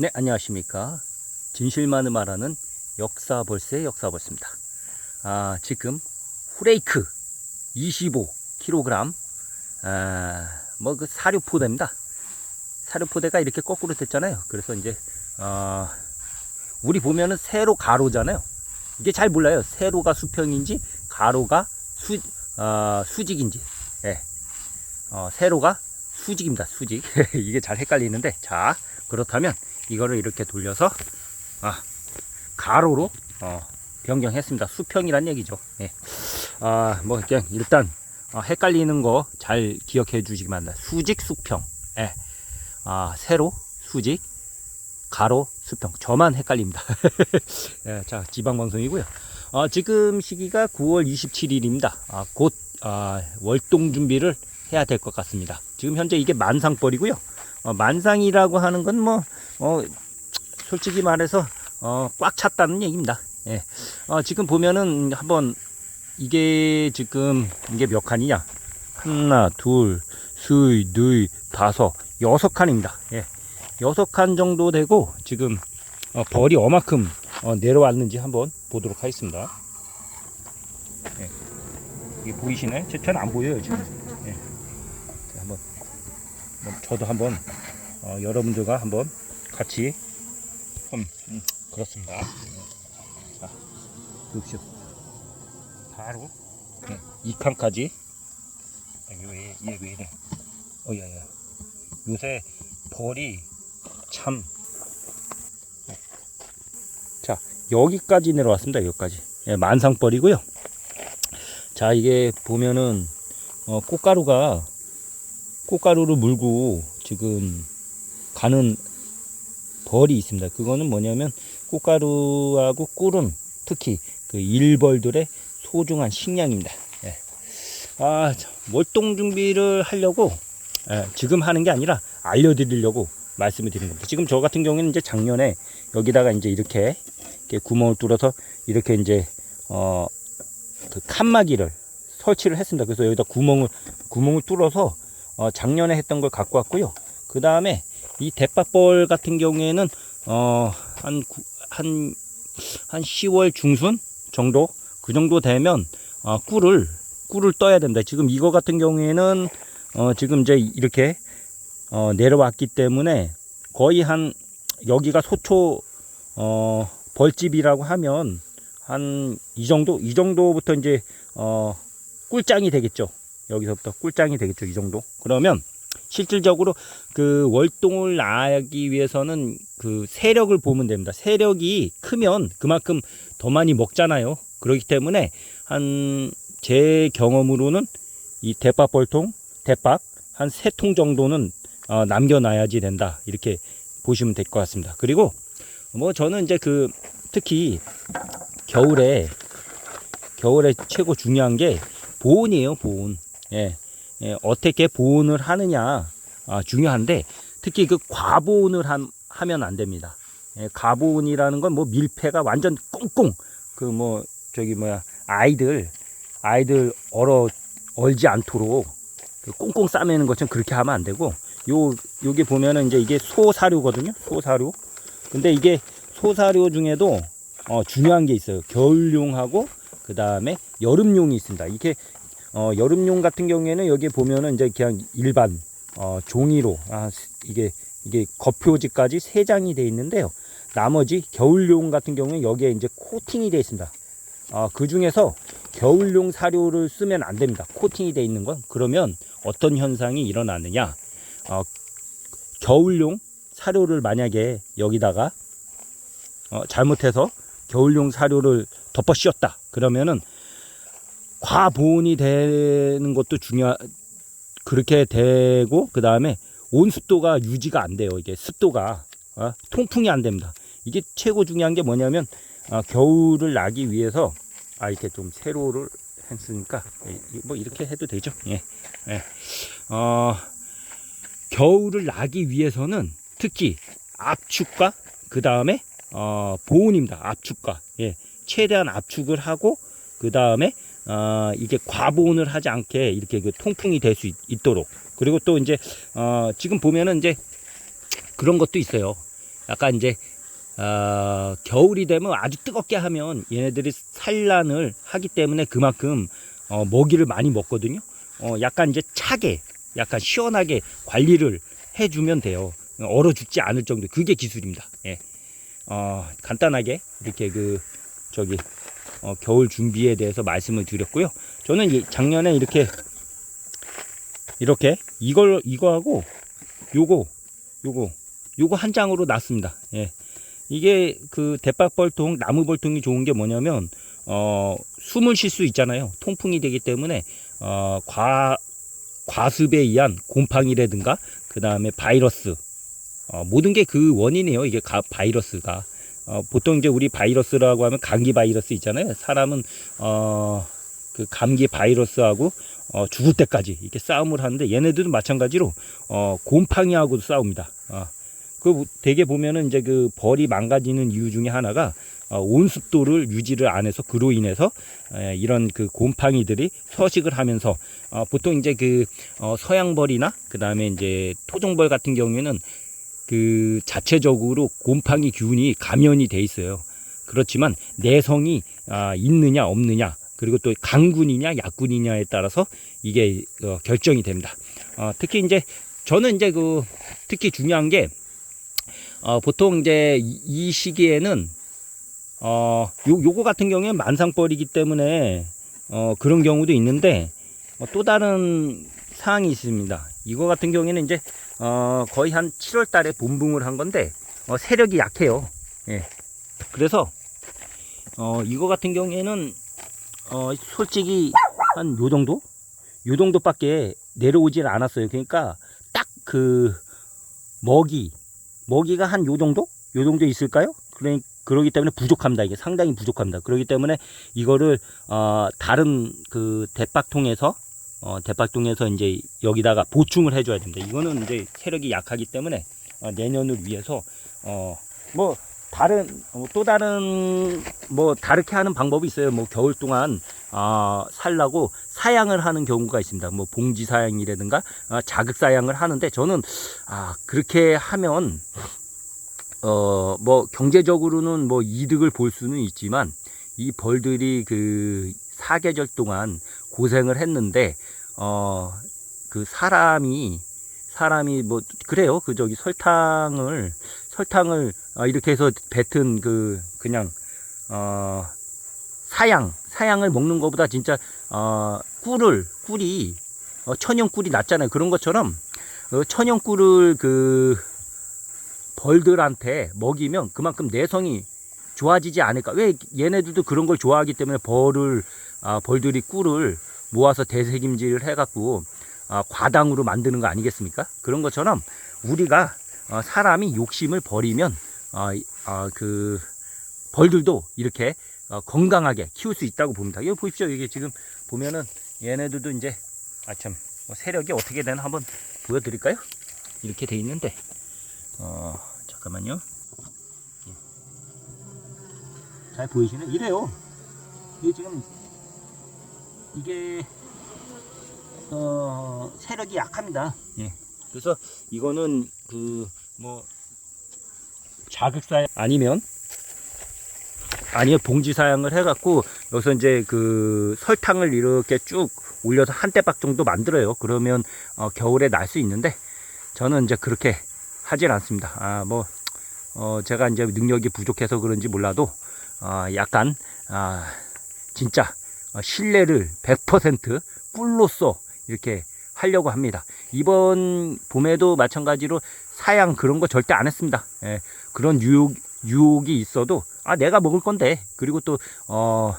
네, 안녕하십니까. 진실만을 말하는 역사벌스의 역사벌스입니다. 아, 지금 후레이크 25kg, 아, 뭐그 사료포대입니다. 사료포대가 이렇게 거꾸로 됐잖아요. 그래서 이제, 어, 우리 보면은 세로 가로잖아요. 이게 잘 몰라요. 세로가 수평인지, 가로가 수, 어, 수직인지. 예. 어, 세로가 수직입니다. 수직. 이게 잘 헷갈리는데, 자, 그렇다면 이거를 이렇게 돌려서 아, 가로로 어, 변경했습니다. 수평이란 얘기죠. 예. 아, 뭐 그냥 일단 어, 헷갈리는 거 잘 기억해 주시기 바랍니다. 수직 수평. 예. 아, 세로 수직 가로 수평. 저만 헷갈립니다. 예, 자, 지방 방송이고요. 어, 지금 시기가 9월 27일입니다. 아, 곧 아, 월동 준비를 해야 될 것 같습니다. 지금 현재 이게 만상벌이고요. 어, 만상이라고 하는 건 뭐, 어, 솔직히 말해서, 어, 꽉 찼다는 얘기입니다. 예. 어, 지금 보면은 한번, 이게 지금, 이게 몇 칸이냐? 하나, 둘, 셋, 넷, 다섯, 여섯 칸입니다. 예. 여섯 칸 정도 되고, 지금, 어, 벌이 어마큼 어, 내려왔는지 한번 보도록 하겠습니다. 예. 이게 보이시나요? 저- 저는 안 보여요, 지금. 뭐 저도 한번 어, 여러분들과 한번 같이 음, 음, 그렇습니다. 자, 보십시오. 바로 네, 이 칸까지 얘왜 이래? 어 야 야. 요새 벌이 참. 네. 자 여기까지 내려왔습니다. 여기까지 예, 만상벌이고요. 자 이게 보면은 어, 꽃가루가 꽃가루를 물고 지금 가는 벌이 있습니다. 그거는 뭐냐면 꽃가루하고 꿀은 특히 그 일벌들의 소중한 식량입니다. 예. 아, 자, 월동 준비를 하려고 예, 지금 하는 게 아니라 알려드리려고 말씀을 드린 겁니다. 지금 저 같은 경우에는 이제 작년에 여기다가 이제 이렇게, 이렇게 구멍을 뚫어서 이렇게 이제 어, 그 칸막이를 설치를 했습니다. 그래서 여기다 구멍을 구멍을 뚫어서 어, 작년에 했던 걸 갖고 왔고요. 그 다음에 이 대파벌 같은 경우에는 어, 한, 구- 한, 한 10월 중순 정도? 그 정도 되면 어, 꿀을, 꿀을 떠야 됩니다. 지금 이거 같은 경우에는 어, 지금 이제 이렇게 어, 내려왔기 때문에 거의 한, 여기가 소초 어, 벌집이라고 하면 한 이 정도? 이 정도부터 이제 어, 꿀장이 되겠죠. 여기서부터 꿀장이 되겠죠. 이 정도. 그러면 실질적으로 그 월동을 나기 위해서는 그 세력을 보면 됩니다. 세력이 크면 그만큼 더 많이 먹잖아요. 그렇기 때문에 한 제 경험으로는 이 대파벌통, 대박 한세 통 정도는 어, 남겨놔야지 된다. 이렇게 보시면 될 것 같습니다. 그리고 뭐 저는 이제 그 특히 겨울에 겨울에 최고 중요한 게 보온이에요, 보온. 예. 예, 어떻게 보온을 하느냐 아, 중요한데 특히 그 과보온을 한, 하면 안 됩니다. 예, 과보온이라는 건 뭐 밀폐가 완전 꽁꽁 그 뭐 저기 뭐야 아이들 아이들 얼어 얼지 않도록 그 꽁꽁 싸매는 것처럼 그렇게 하면 안 되고 요 요게 보면은 이제 이게 소사료거든요. 소사료. 근데 이게 소사료 중에도 어, 중요한 게 있어요. 겨울용하고 그 다음에 여름용이 있습니다. 이게 어, 여름용 같은 경우에는 여기 보면은 이제 그냥 일반 어, 종이로 아, 이게 이게 겉표지까지 세 장이 돼 있는데요. 나머지 겨울용 같은 경우는 여기에 이제 코팅이 돼 있습니다. 어, 그 중에서 겨울용 사료를 쓰면 안 됩니다. 코팅이 돼 있는 건 그러면 어떤 현상이 일어나느냐? 어, 겨울용 사료를 만약에 여기다가 어, 잘못해서 겨울용 사료를 덮어 씌웠다. 그러면은 과보온이 되는 것도 중요 그렇게 되고 그 다음에 온습도가 유지가 안 돼요. 이게 습도가 어, 통풍이 안 됩니다. 이게 최고 중요한 게 뭐냐면 어, 겨울을 나기 위해서 아 이렇게 좀 세로를 했으니까 예, 뭐 이렇게 해도 되죠. 예. 예. 어, 겨울을 나기 위해서는 특히 압축과 그 다음에 어, 보온입니다. 압축과 예. 최대한 압축을 하고 그 다음에 어, 이게 과보온을 하지 않게 이렇게 그 통풍이 될 수 있도록 그리고 또 이제 어, 지금 보면은 이제 그런 것도 있어요. 약간 이제 어, 겨울이 되면 아주 뜨겁게 하면 얘네들이 산란을 하기 때문에 그만큼 어, 먹이를 많이 먹거든요. 어, 약간 이제 차게, 약간 시원하게 관리를 해주면 돼요. 얼어 죽지 않을 정도. 그게 기술입니다. 예. 어, 간단하게 이렇게 그 저기 어, 겨울 준비에 대해서 말씀을 드렸고요. 저는 이 작년에 이렇게 이렇게 이걸 이거하고 요거 요거 요거 한 장으로 놨습니다. 예. 이게 그 대박벌통 나무 벌통이 좋은 게 뭐냐면 어 숨을 쉴 수 있잖아요. 통풍이 되기 때문에 어 과 과습에 의한 곰팡이라든가 그 다음에 바이러스 어, 모든 게 그 원인이에요. 이게 가, 바이러스가 어, 보통 이제 우리 바이러스라고 하면 감기 바이러스 있잖아요. 사람은 어, 그 감기 바이러스하고 어, 죽을 때까지 이렇게 싸움을 하는데 얘네들은 마찬가지로 어, 곰팡이하고도 싸웁니다. 어, 그 되게 보면은 이제 그 벌이 망가지는 이유 중에 하나가 어, 온습도를 유지를 안 해서 그로 인해서 에, 이런 그 곰팡이들이 서식을 하면서 어, 보통 이제 그 어, 서양벌이나 그 다음에 이제 토종벌 같은 경우에는 그 자체적으로 곰팡이 균이 감염이 돼 있어요. 그렇지만 내성이 아, 있느냐 없느냐 그리고 또 강군이냐 약군이냐에 따라서 이게 어, 결정이 됩니다. 어, 특히 이제 저는 이제 그 특히 중요한 게 어, 보통 이제 이, 이 시기에는 어, 요, 요거 같은 경우에 만상벌이기 때문에 어, 그런 경우도 있는데 어, 또 다른 사항이 있습니다. 이거 같은 경우에는 이제 어, 거의 한 7월 달에 본붕을 한 건데 어, 세력이 약해요. 예. 그래서 어, 이거 같은 경우에는 어, 솔직히 한 요 정도? 요 정도밖에 내려오질 않았어요. 그러니까 딱 그 먹이 먹이가 한 요 정도? 요 정도 있을까요? 그러니 그러기 때문에 부족합니다. 이게 상당히 부족합니다. 그러기 때문에 이거를 어, 다른 그 대박통에서 어, 대박통에서 이제 여기다가 보충을 해줘야 됩니다. 이거는 이제 체력이 약하기 때문에 어, 내년을 위해서 어, 뭐 다른 어, 또 다른 뭐 다르게 하는 방법이 있어요. 뭐 겨울 동안 아 살라고 사양을 하는 경우가 있습니다. 뭐 봉지 사양이라든가 아, 자극 사양을 하는데 저는 아 그렇게 하면 어 뭐 경제적으로는 뭐 이득을 볼 수는 있지만 이 벌들이 그 사계절 동안 고생을 했는데 어 그 사람이 사람이 뭐 그래요. 그 저기 설탕을 설탕을 어, 이렇게 해서 뱉은 그 그냥 어 사양 사양을 먹는 것보다 진짜 어 꿀을 꿀이 어, 천연 꿀이 낫잖아요. 그런 것처럼 어, 천연 꿀을 그 벌들한테 먹이면 그만큼 내성이 좋아지지 않을까. 왜 얘네들도 그런 걸 좋아하기 때문에 벌을 아, 벌들이 꿀을 모아서 대세김질을 해갖고 아, 과당으로 만드는 거 아니겠습니까? 그런 것처럼 우리가 어, 사람이 욕심을 버리면 어, 이- 어, 그 벌들도 이렇게 어, 건강하게 키울 수 있다고 봅니다. 이거 보십시오. 이게 지금 보면은 얘네들도 이제 아참 뭐 세력이 어떻게 되나 한번 보여드릴까요? 이렇게 돼 있는데 어 잠깐만요. 예. 잘 보이시네? 이래요. 이게 지금 이게 어 세력이 약합니다. 예. 그래서 이거는 그 뭐 자극사 아니면 아니요 봉지 사양을 해갖고 여기서 이제 그 설탕을 이렇게 쭉 올려서 한 대박 정도 만들어요. 그러면 어, 겨울에 날 수 있는데 저는 이제 그렇게 하질 않습니다. 아 뭐 어, 제가 이제 능력이 부족해서 그런지 몰라도 아, 약간 아, 진짜 어, 신뢰를 100% 꿀로써 이렇게 하려고 합니다. 이번 봄에도 마찬가지로 사양 그런 거 절대 안 했습니다. 예, 그런 유혹, 유혹이 있어도 아 내가 먹을 건데 그리고 또 어,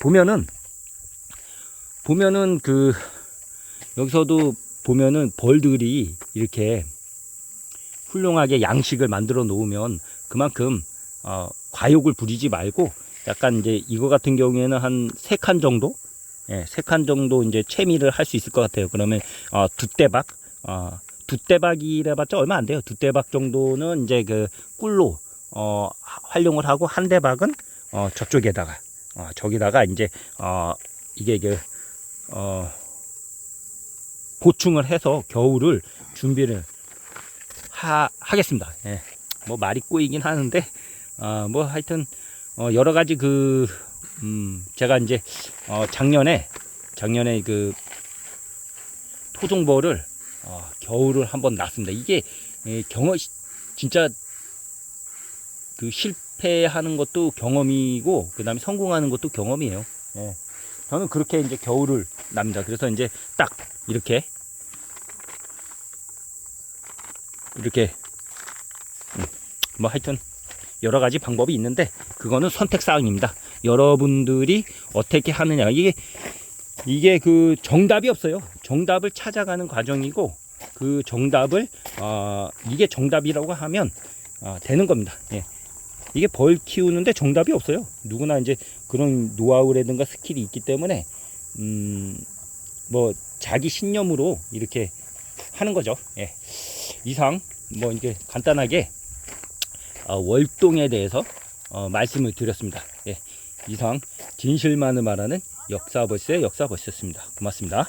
보면은 보면은 그 여기서도 보면은 벌들이 이렇게 훌륭하게 양식을 만들어 놓으면 그만큼 어, 과욕을 부리지 말고 약간 이제 이거 같은 경우에는 한 세 칸 정도 예, 세 칸 정도 이제 채미를 할 수 있을 것 같아요. 그러면 어, 두 대박, 어, 두 대박이래봤자 얼마 안 돼요. 두 대박 정도는 이제 그 꿀로 어, 하- 활용을 하고 한 대박은 어, 저쪽에다가 어, 저기다가 이제 어, 이게 그 어, 보충을 해서 겨울을 준비를 하, 하겠습니다. 예. 뭐 말이 꼬이긴 하는데 아, 뭐 하여튼 어, 여러 가지 그 음, 제가 이제 어, 작년에 작년에 그 토종벌을 어, 겨울을 한번 났습니다. 이게 예, 경험 진짜 그 실패하는 것도 경험이고 그 다음에 성공하는 것도 경험이에요. 예. 저는 그렇게 이제 겨울을 납니다. 그래서 이제 딱 이렇게 이렇게 음, 뭐 하여튼 여러 가지 방법이 있는데 그거는 선택 사항입니다. 여러분들이 어떻게 하느냐 이게 이게 그 정답이 없어요. 정답을 찾아가는 과정이고 그 정답을 어, 이게 정답이라고 하면 어, 되는 겁니다. 예. 이게 벌 키우는데 정답이 없어요. 누구나 이제 그런 노하우라든가 스킬이 있기 때문에 음, 뭐 자기 신념으로 이렇게 하는 거죠. 예. 이상 뭐 이게 간단하게 어, 월동에 대해서 어, 말씀을 드렸습니다. 예. 이상 진실만을 말하는 역사버스의 역사버스였습니다. 고맙습니다.